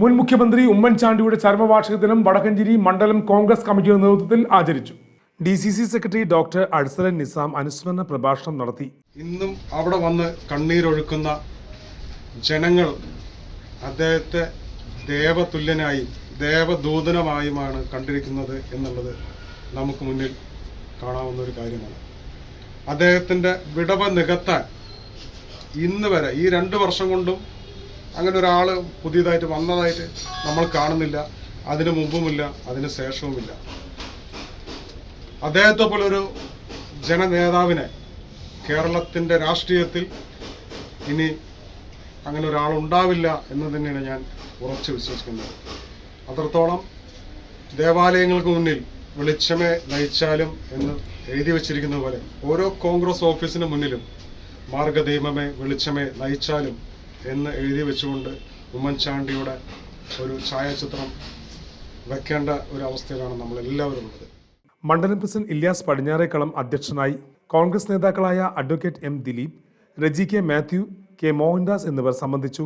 മുൻ മുഖ്യമന്ത്രി ഉമ്മൻചാണ്ടിയുടെ ചരമവാർഷിക ദിനം വടക്കഞ്ചേരി മണ്ഡലം കോൺഗ്രസ് കമ്മിറ്റിയുടെ നേതൃത്വത്തിൽ ആചരിച്ചു. D C C secretary doctor Arsalan Nizam അനുസ്മരണ പ്രഭാഷണം നടത്തി. ഇന്നും അവിടെ വന്ന് കണ്ണീരൊഴുക്കുന്ന ജനങ്ങൾ അദ്ദേഹത്തെ ദേവതുല്യനായി ദേവദൂതനമായുമാണ് കണ്ടിരിക്കുന്നത് എന്നുള്ളത് നമുക്ക് മുന്നിൽ കാണാവുന്ന ഒരു കാര്യമാണ്. അദ്ദേഹത്തിന്റെ വിടവ് നികത്താൻ ഇന്ന് വരെ ഈ രണ്ട് വർഷം കൊണ്ടും അങ്ങനെ ഒരാൾ പുതിയതായിട്ട് വന്നതായിട്ട് നമ്മൾ കാണുന്നില്ല അതിനു മുമ്പുമില്ല അതിന് ശേഷവുമില്ല. അദ്ദേഹത്തെ പോലൊരു ജനനേതാവിനെ കേരളത്തിന്റെ രാഷ്ട്രീയത്തിൽ ഇനി അങ്ങനെ ഒരാളുണ്ടാവില്ല എന്ന് തന്നെയാണ് ഞാൻ ഉറച്ചു വിശ്വസിക്കുന്നത്. അത്രത്തോളം ദേവാലയങ്ങൾക്ക് മുന്നിൽ വെളിച്ചമേ നയിച്ചാലും എന്ന് എഴുതി വച്ചിരിക്കുന്ന പോലെ ഓരോ കോൺഗ്രസ് ഓഫീസിന് മുന്നിലും മാർഗദീപമേ വെളിച്ചമേ നയിച്ചാലും എന്ന് എഴുതി വെച്ചുകൊണ്ട് ഉമ്മൻചാണ്ടിയുടെ ഒരു ഛായാചിത്രം വെക്കേണ്ട ഒരു അവസ്ഥയിലാണ് നമ്മൾ എല്ലാവരും ഉള്ളത്. മണ്ഡലം പ്രസിഡന്റ് ഇല്യാസ് പടിഞ്ഞാറേക്കളം അധ്യക്ഷനായി കോൺഗ്രസ് നേതാക്കളായ advocate M Dileep Reji K Mathew K Mohandas എന്നിവർ സംബന്ധിച്ചു